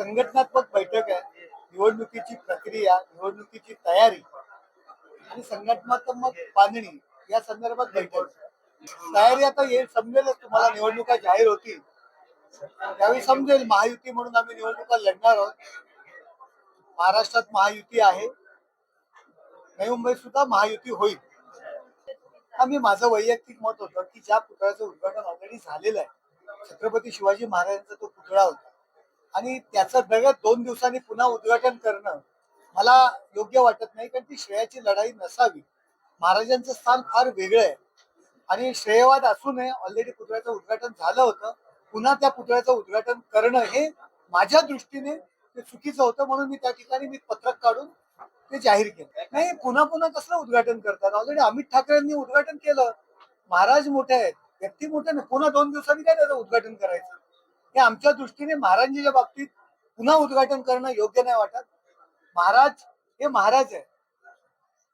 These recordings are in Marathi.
संघटनात्मक बैठक आहे. निवडणुकीची प्रक्रिया निवडणुकीची तयारी आणि संघटनात्मक बांधणी या संदर्भात बैठक तयारी आता येईल समजेलच तुम्हाला निवडणुका जाहीर होतील. त्यावेळी समजेल महायुती म्हणून आम्ही निवडणुका लढणार आहोत. महाराष्ट्रात महायुती आहे. नवी मुंबईत सुद्धा महायुती होईल. आम्ही माझं वैयक्तिक मत होतं की ज्या पुतळ्याचं उद्घाटन ऑलरेडी झालेलं आहे छत्रपती शिवाजी महाराजांचा तो पुतळा होता. आणि त्याचं दगत दोन दिवसांनी पुन्हा उद्घाटन करणं मला योग्य वाटत नाही कारण ती श्रेयाची लढाई नसावी. महाराजांचं स्थान फार वेगळं आहे. आणि श्रेयवाद असू नये ऑलरेडी पुतळ्याचं उद्घाटन झालं होतं. पुन्हा त्या पुतळ्याचं उद्घाटन करणं हे माझ्या दृष्टीने ते चुकीचं होतं म्हणून मी त्या ठिकाणी मी पत्रक काढून ते जाहीर केलं. नाही पुन्हा पुन्हा कसलं उद्घाटन करतात? ऑलरेडी अमित ठाकरेंनी उद्घाटन केलं. महाराज मोठे आहेत व्यक्ती मोठे नाही. पुन्हा दोन दिवसांनी काय त्याचं उद्घाटन करायचं? हे आमच्या दृष्टीने महाराजांच्या बाबतीत पुन्हा उद्घाटन करणं योग्य नाही वाटत. महाराज हे महाराज आहे.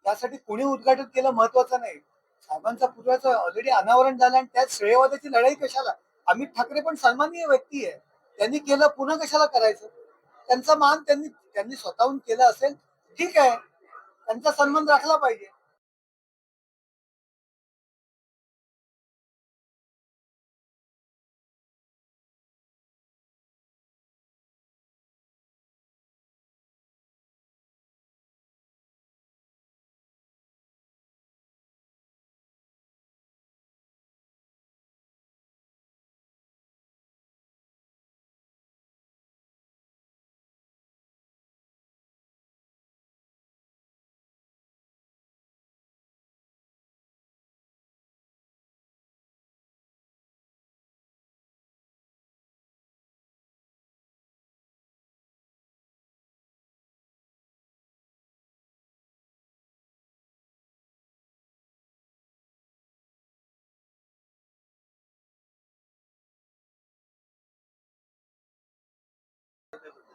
त्यासाठी कोणी उद्घाटन केलं महत्वाचं नाही. साहेबांचा पुतळ्याचं ऑलरेडी अनावरण झालं आणि त्यात श्रेयवादाची लढाई कशाला? अमित ठाकरे पण सन्माननीय व्यक्ती आहे. त्यांनी केलं पुन्हा कशाला करायचं? त्यांचा मान त्यांनी त्यांनी स्वतःहून केलं असेल ठीक आहे. त्यांचा सन्मान राखला पाहिजे.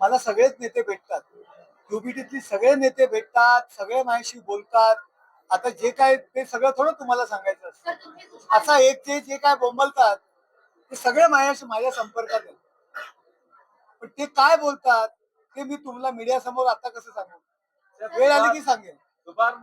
मला सगळेच नेते भेटतात. युबीटीतली सगळे नेते भेटतात सगळे माझ्याशी बोलतात. आता जे काय ते सगळं थोडं तुम्हाला सांगायचं असतं. असा एक ते जे काय बोंबलतात ते सगळे माझ्याशी माझ्या संपर्कात आहेत पण ते काय बोलतात ते मी तुम्हाला मीडिया समोर आता कसं सांगू? वेळ आली की सांगेन. दुपार